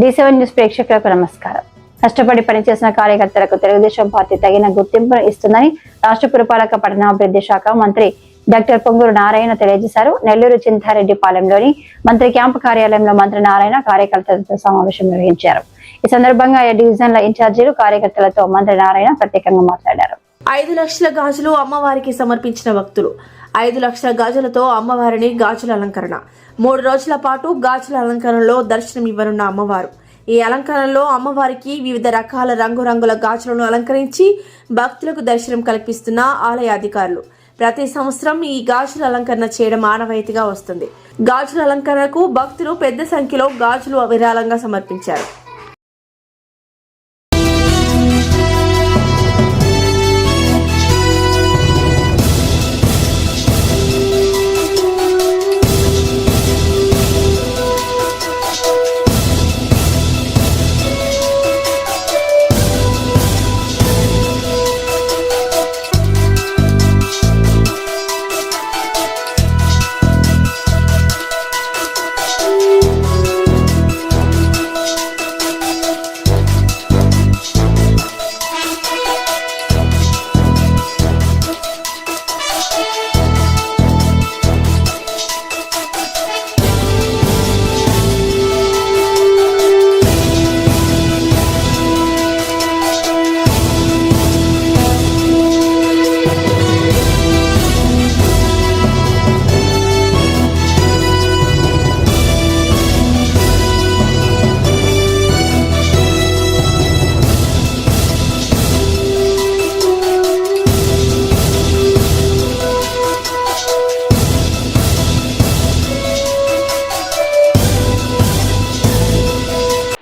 D seven news ప్రేక్షకులకు నమస్కారం. కష్టపడి పనిచేసిన కార్యకర్తలకు తెలుగుదేశం పార్టీ తగిన గుర్తింపును ఇస్తుందని రాష్ట్ర పురపాలక పట్టణాభివృద్ధి శాఖ మంత్రి డాక్టర్ పొంగూరు నారాయణ తెలియజేశారు. నెల్లూరు చింతారెడ్డిపాలెంలోని మంత్రి క్యాంపు కార్యాలయంలో మంత్రి నారాయణ కార్యకర్తలతో సమావేశం నిర్వహించారు. ఈ సందర్భంగా డివిజన్ల ఇన్ఛార్జీలు కార్యకర్తలతో మంత్రి నారాయణ ప్రత్యేకంగా మాట్లాడారు. ఐదు లక్షల గాజులు అమ్మవారికి సమర్పించిన భక్తులు. ఐదు లక్షల గాజులతో అమ్మవారిని గాజుల అలంకరణ. మూడు రోజుల పాటు గాజుల అలంకరణలో దర్శనం ఇవ్వనున్న అమ్మవారు. ఈ అలంకరణలో అమ్మవారికి వివిధ రకాల రంగురంగుల గాజులను అలంకరించి భక్తులకు దర్శనం కల్పిస్తున్న ఆలయ అధికారులు. ప్రతి సంవత్సరం ఈ గాజుల అలంకరణ చేయడం ఆనవాయితీగా వస్తుంది. గాజుల అలంకరణకు భక్తులు పెద్ద సంఖ్యలో గాజులు విరాళంగా సమర్పించారు.